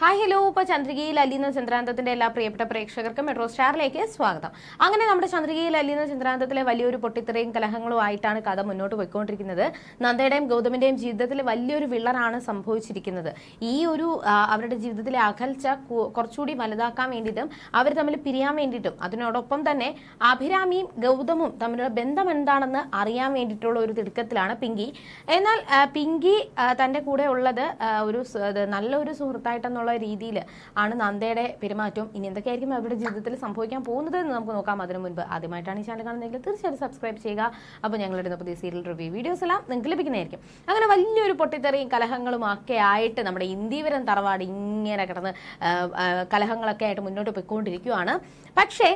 Hi hello ഇപ്പോൾ ചന്ദ്രികയിൽ അലിയുന്ന ചന്ദ്രാന്തത്തിന്റെ എല്ലാ പ്രിയപ്പെട്ട പ്രേക്ഷകർക്കും മെട്രോ സ്റ്റാറിലേക്ക് സ്വാഗതം. അങ്ങനെ നമ്മുടെ ചന്ദ്രികയിൽ അലിയുന്ന ചന്ദ്രാന്തത്തിലെ വലിയൊരു പൊട്ടിത്തെറിയും കലഹങ്ങളും ആയിട്ടാണ് കഥ മുന്നോട്ട് പോയിക്കൊണ്ടിരിക്കുന്നത്. നന്ദയുടെയും ഗൗതമിന്റെയും ജീവിതത്തിൽ വലിയൊരു വിള്ളറാണ് സംഭവിച്ചിരിക്കുന്നത്. ഈ ഒരു അവരുടെ ജീവിതത്തിലെ അകൽച്ച കുറച്ചുകൂടി വലുതാക്കാൻ വേണ്ടിയിട്ടും അവർ തമ്മിൽ പിരിയാൻ വേണ്ടിയിട്ടും അതിനോടൊപ്പം തന്നെ അഭിരാമിയും ഗൗതമും തമ്മിലുള്ള ബന്ധം എന്താണെന്ന് അറിയാൻ വേണ്ടിയിട്ടുള്ള ഒരു തിടുക്കത്തിലാണ് പിങ്കി. എന്നാൽ പിങ്കി തന്റെ കൂടെ ഉള്ളത് ഒരു നല്ലൊരു സുഹൃത്തായിട്ടെന്നുള്ള രീതിയിൽ ആണ് നന്ദയുടെ പെരുമാറ്റവും ഇനി എന്തൊക്കെയായിരിക്കും അവരുടെ ജീവിതത്തിൽ സംഭവിക്കാൻ പോകുന്നത് എന്ന് നമുക്ക് നോക്കാം. അതിനു മുൻപ് ആദ്യമായിട്ടാണ് ഈ ചാനൽ കാണുന്നതെങ്കിൽ തീർച്ചയായിട്ടും സബ്സ്ക്രൈബ് ചെയ്യുക. അപ്പോൾ ഞങ്ങളുടെ പുതിയ സീരിയൽ റിവ്യൂ വീഡിയോസ് എല്ലാം നിങ്ങൾക്ക് ലഭിക്കുന്നതായിരിക്കും. അങ്ങനെ വലിയൊരു പൊട്ടിത്തെറിയും കലഹങ്ങളും ഒക്കെ ആയിട്ട് നമ്മുടെ ഇന്ത്യവരം തറവാട് ഇങ്ങനെ കിടന്ന് കലഹങ്ങളൊക്കെ ആയിട്ട് മുന്നോട്ട് പോയിക്കൊണ്ടിരിക്കുകയാണ് പക്ഷേ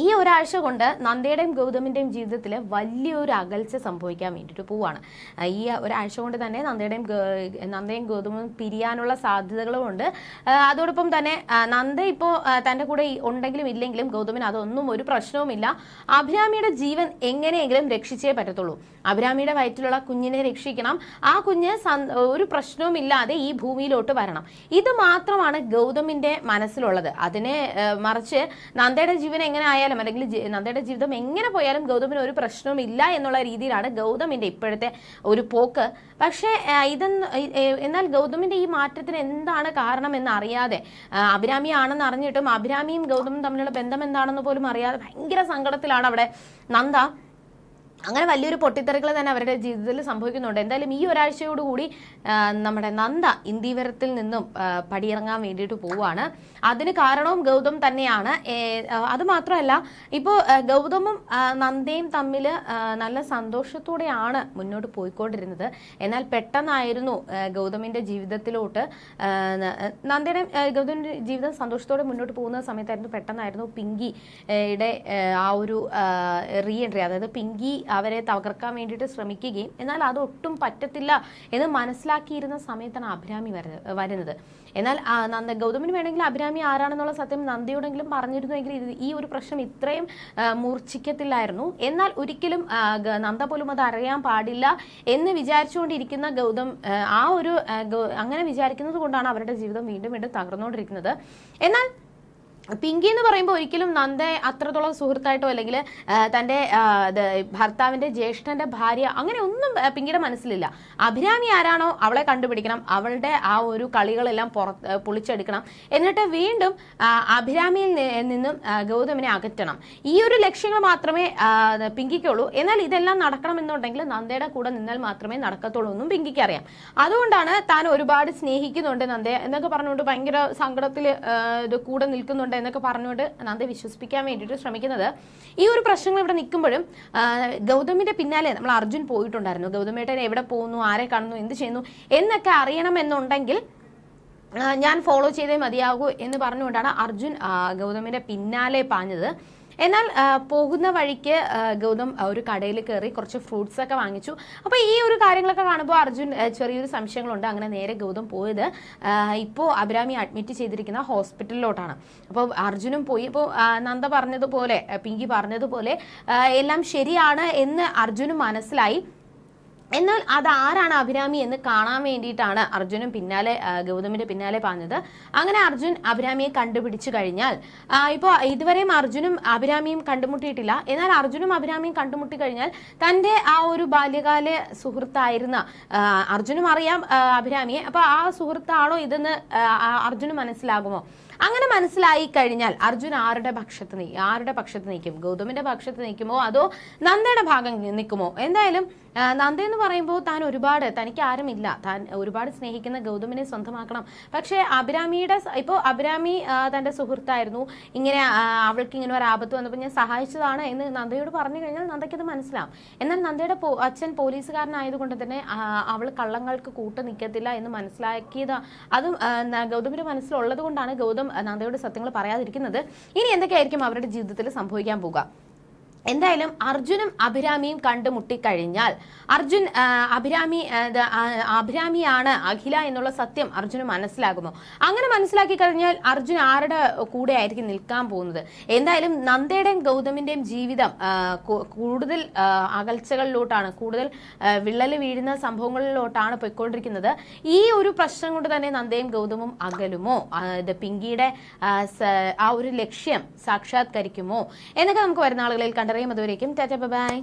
ഈ ഒരാഴ്ച കൊണ്ട് നന്ദയുടെയും ഗൗതമിന്റെയും ജീവിതത്തിൽ വലിയൊരു അകൽച്ച സംഭവിക്കാൻ വേണ്ടിയിട്ട് പോവാണ്. ഈ ഒരാഴ്ച കൊണ്ട് തന്നെ നന്ദയുടെയും നന്ദയും ഗൗതമും പിരിയാനുള്ള സാധ്യതകളും ഉണ്ട്. അതോടൊപ്പം തന്നെ നന്ദ ഇപ്പോൾ തന്റെ കൂടെ ഉണ്ടെങ്കിലും ഇല്ലെങ്കിലും ഗൗതമിന് അതൊന്നും ഒരു പ്രശ്നവുമില്ല. അഭിരാമിയുടെ ജീവൻ എങ്ങനെയെങ്കിലും രക്ഷിച്ചേ പറ്റത്തുള്ളൂ. അഭിരാമിയുടെ വയറ്റിലുള്ള കുഞ്ഞിനെ രക്ഷിക്കണം. ആ കുഞ്ഞ് ഒരു പ്രശ്നവുമില്ലാതെ ഈ ഭൂമിയിലോട്ട് വരണം. ഇത് മാത്രമാണ് ഗൗതമിന്റെ മനസ്സിലുള്ളത്. അതിനെ മറിച്ച് നന്ദയുടെ ജീവൻ എങ്ങനെ ആയാലും അല്ലെങ്കിൽ നന്ദയുടെ ജീവിതം എങ്ങനെ പോയാലും ഗൗതമിന് ഒരു പ്രശ്നവും ഇല്ല എന്നുള്ള രീതിയിലാണ് ഗൗതമിന്റെ ഇപ്പോഴത്തെ ഒരു പോക്ക്. പക്ഷേ ഇതെന്ന് എന്നാൽ ഗൗതമിന്റെ ഈ മാറ്റത്തിന് എന്താണ് കാരണം എന്ന് അറിയാതെ അഭിരാമി ആണെന്ന് അറിഞ്ഞിട്ടും അഭിരാമിയും ഗൗതമും തമ്മിലുള്ള ബന്ധം എന്താണെന്ന് പോലും അറിയാതെ ഭയങ്കര സങ്കടത്തിലാണ് അവിടെ നന്ദ. അങ്ങനെ വലിയൊരു പൊട്ടിത്തെറികൾ തന്നെ അവരുടെ ജീവിതത്തിൽ സംഭവിക്കുന്നുണ്ട്. എന്തായാലും ഈ ഒരാഴ്ചയോടുകൂടി കൂടി നമ്മുടെ നന്ദ ഇന്ദീവരത്തിൽ നിന്നും പടിയിറങ്ങാൻ വേണ്ടിയിട്ട് പോവുകയാണ്. അതിന് കാരണവും ഗൗതം തന്നെയാണ്. അത് മാത്രമല്ല ഇപ്പോൾ ഗൗതമും നന്ദയും തമ്മിൽ നല്ല സന്തോഷത്തോടെയാണ് മുന്നോട്ട് പോയിക്കൊണ്ടിരുന്നത്. എന്നാൽ പെട്ടെന്നായിരുന്നു ഗൗതമിന്റെ ജീവിതത്തിലോട്ട് നന്ദയുടെ ഗൗതമിന്റെ ജീവിതം സന്തോഷത്തോടെ മുന്നോട്ട് പോകുന്ന സമയത്തായിരുന്നു പെട്ടെന്നായിരുന്നു പിങ്കിയുടെ യുടെ ആ, ആ ഒരു റീ എൻട്രി അതായത് പിങ്കി അവരെ തകർക്കാൻ വേണ്ടിയിട്ട് ശ്രമിക്കുകയും എന്നാൽ അതൊട്ടും പറ്റത്തില്ല എന്ന് മനസ്സിലാക്കിയിരുന്ന സമയത്താണ് അഭിരാമി വരുന്നത് എന്നാൽ നന്ദ ഗൗതമിന് വേണമെങ്കിൽ അഭിരാമി ആരാണെന്നുള്ള സത്യം നന്ദിയോടെങ്കിലും പറഞ്ഞിരുന്നുവെങ്കിൽ ഇത് ഈ ഒരു പ്രശ്നം ഇത്രയും മൂർച്ഛിക്കത്തില്ലായിരുന്നു. എന്നാൽ ഒരിക്കലും നന്ദ പോലും അത് അറിയാൻ പാടില്ല എന്ന് വിചാരിച്ചുകൊണ്ടിരിക്കുന്ന ഗൗതം ആ ഒരു അങ്ങനെ വിചാരിക്കുന്നത് കൊണ്ടാണ് അവരുടെ ജീവിതം വീണ്ടും വീണ്ടും തകർന്നുകൊണ്ടിരിക്കുന്നത്. എന്നാൽ പിങ്കി എന്ന് പറയുമ്പോൾ ഒരിക്കലും നന്ദ അത്രത്തോളം സുഹൃത്തായിട്ടോ അല്ലെങ്കിൽ തന്റെ ഭർത്താവിന്റെ ജ്യേഷ്ഠന്റെ ഭാര്യ അങ്ങനെ ഒന്നും പിങ്കിയുടെ മനസ്സിലില്ല. അഭിരാമി ആരാണോ അവളെ കണ്ടുപിടിക്കണം. അവളുടെ ആ ഒരു കളികളെല്ലാം പുറത്ത് പൊളിച്ചെടുക്കണം. എന്നിട്ട് വീണ്ടും അഭിരാമിയിൽ നിന്നും ഗൗതമിനെ അകറ്റണം. ഈ ഒരു ലക്ഷ്യങ്ങൾ മാത്രമേ പിങ്കിക്കുള്ളൂ. എന്നാൽ ഇതെല്ലാം നടക്കണമെന്നുണ്ടെങ്കിൽ നന്ദയുടെ കൂടെ നിന്നാൽ മാത്രമേ നടക്കത്തുള്ളൂ എന്നും പിങ്കിക്ക് അറിയാം. അതുകൊണ്ടാണ് താൻ ഒരുപാട് സ്നേഹിക്കുന്നുണ്ട് നന്ദയെ. എന്നൊക്കെ പറഞ്ഞുകൊണ്ട് ഭയങ്കര സങ്കടത്തിൽ കൂടെ നിൽക്കുന്നുണ്ട്. എന്നൊക്കെ പറഞ്ഞുകൊണ്ട് നന്ദി വിശ്വസിപ്പിക്കാൻ വേണ്ടിയിട്ട് ശ്രമിക്കുന്നത്. ഈ ഒരു പ്രശ്നങ്ങൾ ഇവിടെ നിൽക്കുമ്പോഴും ഗൗതമിന്റെ പിന്നാലെ നമ്മൾ അർജുൻ പോയിട്ടുണ്ടായിരുന്നു. ഗൗതമേട്ടൻ എവിടെ പോകുന്നു? ആരെ കാണുന്നു? എന്ത് ചെയ്യുന്നു? എന്നൊക്കെ അറിയണമെന്നുണ്ടെങ്കിൽ ഞാൻ ഫോളോ ചെയ്തേ മതിയാകൂ എന്ന് പറഞ്ഞുകൊണ്ടാണ് അർജുൻ ഗൗതമിന്റെ പിന്നാലെ പാഞ്ഞത്. എന്നാൽ പോകുന്ന വഴിക്ക് ഗൗതം ഒരു കടയിൽ കയറി കുറച്ച് ഫ്രൂട്ട്സ് ഒക്കെ വാങ്ങിച്ചു. അപ്പോൾ ഈ ഒരു കാര്യങ്ങളൊക്കെ കാണുമ്പോൾ അർജുൻ ചെറിയൊരു സംശയങ്ങളുണ്ട്. അങ്ങനെ നേരെ ഗൗതം പോയത് ഇപ്പോൾ അഭിരാമി അഡ്മിറ്റ് ചെയ്തിരിക്കുന്ന ഹോസ്പിറ്റലിലോട്ടാണ്. അപ്പോൾ അർജുനും പോയി. ഇപ്പോൾ നന്ദ പറഞ്ഞതുപോലെ പിങ്കി പറഞ്ഞതുപോലെ എല്ലാം ശരിയാണ് എന്ന് അർജുനും മനസ്സിലായി. എന്നാൽ അത് ആരാണ് അഭിരാമി എന്ന് കാണാൻ വേണ്ടിയിട്ടാണ് അർജുനും പിന്നാലെ ഗൗതമിന്റെ പിന്നാലെ പറഞ്ഞത് അങ്ങനെ അർജുൻ അഭിരാമിയെ കണ്ടുപിടിച്ചു കഴിഞ്ഞാൽ ഇപ്പോൾ ഇതുവരെയും അർജുനും അഭിരാമിയും കണ്ടുമുട്ടിയിട്ടില്ല. എന്നാൽ അർജുനും അഭിരാമിയും കണ്ടുമുട്ടി കഴിഞ്ഞാൽ തന്റെ ആ ഒരു ബാല്യകാല സുഹൃത്തായിരുന്ന അർജുനും അറിയാം അഭിരാമിയെ. അപ്പോൾ ആ സുഹൃത്താണോ ഇതെന്ന് അർജുന് മനസ്സിലാകുമോ? അങ്ങനെ മനസ്സിലായി കഴിഞ്ഞാൽ അർജുൻ ആരുടെ പക്ഷത്ത് നീ ആരുടെ പക്ഷത്ത് നിൽക്കും ഗൗതമിന്റെ പക്ഷത്ത് നിൽക്കുമോ അതോ നന്ദയുടെ ഭാഗം നിൽക്കുമോ എന്തായാലും നന്ദ എന്ന് പറയുമ്പോൾ താൻ ഒരുപാട് തനിക്ക് ആരുമില്ല താൻ ഒരുപാട് സ്നേഹിക്കുന്ന ഗൗതമിനെ സ്വന്തമാക്കണം. പക്ഷേ അഭിരാമിയുടെ ഇപ്പോൾ അഭിരാമി തന്റെ സുഹൃത്തായിരുന്നു. ഇങ്ങനെ അവൾക്ക് ഇങ്ങനെ ഒരു ആപത്ത് വന്നപ്പോൾ ഞാൻ സഹായിച്ചതാണ് എന്ന് നന്ദയോട് പറഞ്ഞു കഴിഞ്ഞാൽ നന്ദയ്ക്ക് മനസ്സിലാവും. എന്നാൽ നന്ദയുടെ അച്ഛൻ പോലീസുകാരനായതുകൊണ്ട് തന്നെ അവൾ കള്ളങ്ങൾക്ക് കൂട്ട് നിൽക്കത്തില്ല എന്ന് മനസ്സിലാക്കിയത് അതും ഗൗതമിന്റെ മനസ്സിലുള്ളത് കൊണ്ടാണ് ഗൗതം നന്ദയോട് സത്യങ്ങൾ പറയാതിരിക്കുന്നത്. ഇനി എന്തൊക്കെയായിരിക്കും അവരുടെ ജീവിതത്തിൽ സംഭവിക്കാൻ പോകുക എന്തായാലും അർജുനും അഭിരാമിയും കണ്ടുമുട്ടിക്കഴിഞ്ഞാൽ അർജുൻ അഭിരാമി അഭിരാമിയാണ് അഖില എന്നുള്ള സത്യം അർജുന് മനസ്സിലാകുമോ? അങ്ങനെ മനസ്സിലാക്കി കഴിഞ്ഞാൽ അർജുൻ ആരുടെ കൂടെ ആയിരിക്കും നിൽക്കാൻ പോകുന്നത്? എന്തായാലും നന്ദയുടെയും ഗൗതമിന്റെയും ജീവിതം കൂടുതൽ അകൽച്ചകളിലോട്ടാണ് കൂടുതൽ വിള്ളൽ വീഴുന്ന സംഭവങ്ങളിലോട്ടാണ് പോയിക്കൊണ്ടിരിക്കുന്നത്. ഈ ഒരു പ്രശ്നം കൊണ്ട് തന്നെ നന്ദയും ഗൗതമും അകലുമോ? ഇത് പിങ്കിയുടെ ആ, ഒരു ലക്ഷ്യം സാക്ഷാത്കരിക്കുമോ? എന്നൊക്കെ നമുക്ക് വരുന്ന ആളുകളിൽ കണ്ടറിയാം അതുവരേക്കും ടാറ്റ ബൈ.